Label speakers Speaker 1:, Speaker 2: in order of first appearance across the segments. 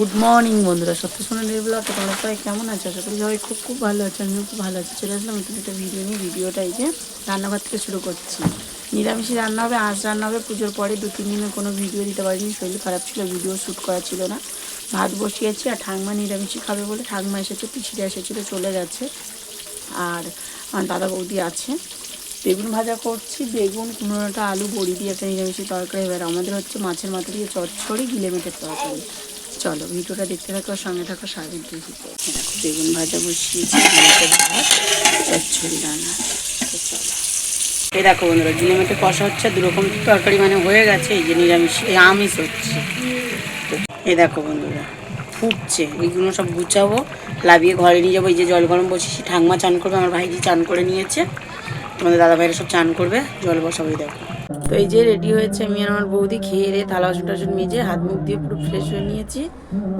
Speaker 1: Good morning বন্ধুরা। সত্য সোনালির ব্লগে তোমরা সবাই কেমন আছো? আশা করি সবাই খুব খুব ভালো আছে, আমিও খুব ভালো আছি। চলে আসলাম নতুন একটা ভিডিও নিয়ে। ভিডিওটা এই যে রান্নাঘর থেকে শুরু করছি। নিরামিষই রান্না হবে, আজ রান্না হবে পুজোর পরে। দু, তিন দিনে কোনো ভিডিও দিতে পারিনি, শরীর খারাপ ছিল ভিডিও শ্যুট করা ছিল না। ভাত বসিয়েছি আর ঠাকমা নিরামিষই খাবে বলে ঠাকমা এসেছে পিছিয়ে এসেছিল, চলে গেছে। আর আমার দাদা বৌদি আছে। বেগুন ভাজা করছি, বেগুন, কুমড়োটা, আলু, বড়ি দিয়ে একটা নিরামিষের তরকারি। এবার আমাদের হচ্ছে মাছের মাথা দিয়ে চচ্চড়ি, গিলে মেটের তরকারি। চলো ভিডিওটা দেখতে থাকো সঙ্গে থাকো সারাদিন দেখো বেগুন ভাজা বসিয়েছি ভাত রান্না তো চলো। এই দেখো বন্ধুরা গিলে মেটে কষা হচ্ছে দুরকম তরকারি মানে হয়ে গেছে এই যে নিরামিষ এই আমিষ হচ্ছে। এই দেখো বন্ধুরা ফুটছে এইগুলো সব গুছাবো লাভিয়ে ঘরে নিয়ে যাব এই যে জল গরম বসেছি ঠাংমা চান করবে আমার ভাইজি চান করে নিয়েছে। তোমাদের দাদা ভাইরা সব চান করবে জল বসাবো দেখো। তো এই যে রেডি হয়েছে, আমি আর আমার বৌদি খেয়ে রে থালা বাসন টাসন মেজে হাত মুখ দিয়ে পুরো ফ্রেশ হয়ে নিয়েছি।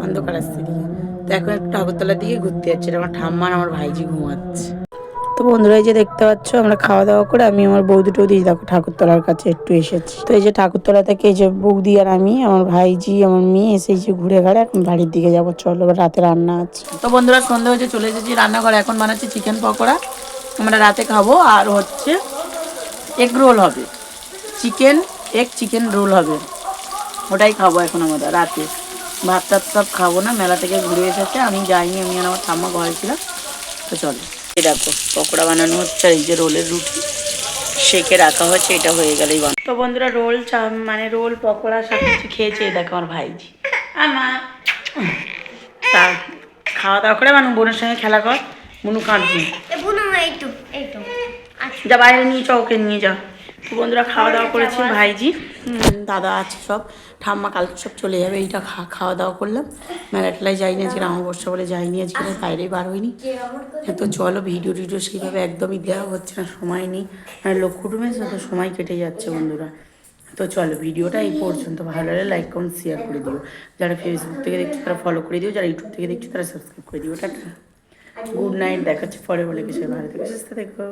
Speaker 1: অন্ধকার আসতে দিয়ে তো এখন একটু ঠাকুরতলার দিকে ঘুরতে যাচ্ছি আমার ঠাম্মা আমার ভাইজি ঘুমাচ্ছে। তো বন্ধুরা, এই যে দেখতে পাচ্ছ, আমরা খাওয়া দাওয়া করে আমি আমার বৌদি টৌদি দেখো ঠাকুরতলার কাছে একটু এসেছি। তো এই যে ঠাকুরতলা থেকে এই যে বৌদি আর আমি, আমার ভাইজি, আমার মেয়ে এসে এই যে ঘুরে ঘাড়ে এখন বাড়ির দিকে যাব। চলো রাতে রান্না আছে। তো বন্ধুরা সন্ধ্যা হয়েছে, চলে এসেছি রান্নাঘরে। এখন বানাচ্ছি চিকেন পকোড়া। আমরা রাতে খাব, আর হচ্ছে এগ রোল হবে। চিকেন এগ চিকেন রোল হবে। ওটাই খাব এখন আমাদের রাতে। ভাত টাত সব খাব না মেলা থেকে ঘুরে এসেছে। আমি যাইনি আমি আর আমার ঠাম্মা ঘরে ছিলাম। তো চলো। এই দেখো পকোড়া বানানো হচ্ছে এই যে রোলের রুটি। সেকে রাখা হচ্ছে এটা হয়ে গেলেই বান তো বন্ধুরা রোল চা- মানে রোল পকোড়া সব কিছু খেয়েছে এই দেখো আমার ভাইজি। তা খাওয়া দাওয়া করে মানু বোনের সঙ্গে খেলা কর। মনু কাঁদছি।
Speaker 2: এ বুনো এইটু এইটু আচ্ছা।
Speaker 1: যা বাইরে নিয়ে যাও ওকে নিয়ে যাও বন্ধুরা খাওয়া দাওয়া করেছি ভাইজি। দাদা আছে সব। ঠাম্মা কালকে সব চলে যাবে এইটা খা খাওয়া দাওয়া করলাম। মেলাটেলায় যাইনি আজকে অমাবস্যা বলে যাইনি আজকে বাইরে বার হয়নি তো চলো ভিডিও টিডিও সেইভাবে একদমই দেওয়া হচ্ছে না সময় নেই। মানে লোক কুটুমের তো সময় কেটে যাচ্ছে বন্ধুরা। তো চলো ভিডিওটা এই পর্যন্ত। ভালো লাগলে লাইক কমেন্ট শেয়ার করে দিও। যারা ফেসবুক থেকে দেখছ তারা ফলো করে দিও। যারা ইউটিউব থেকে দেখছ তারা সাবস্ক্রাইব করে দিও। টাটা। গুড নাইট দেখাচ্ছে পরে। বলে কিছু ভালো থেকে সুস্থ থেকো।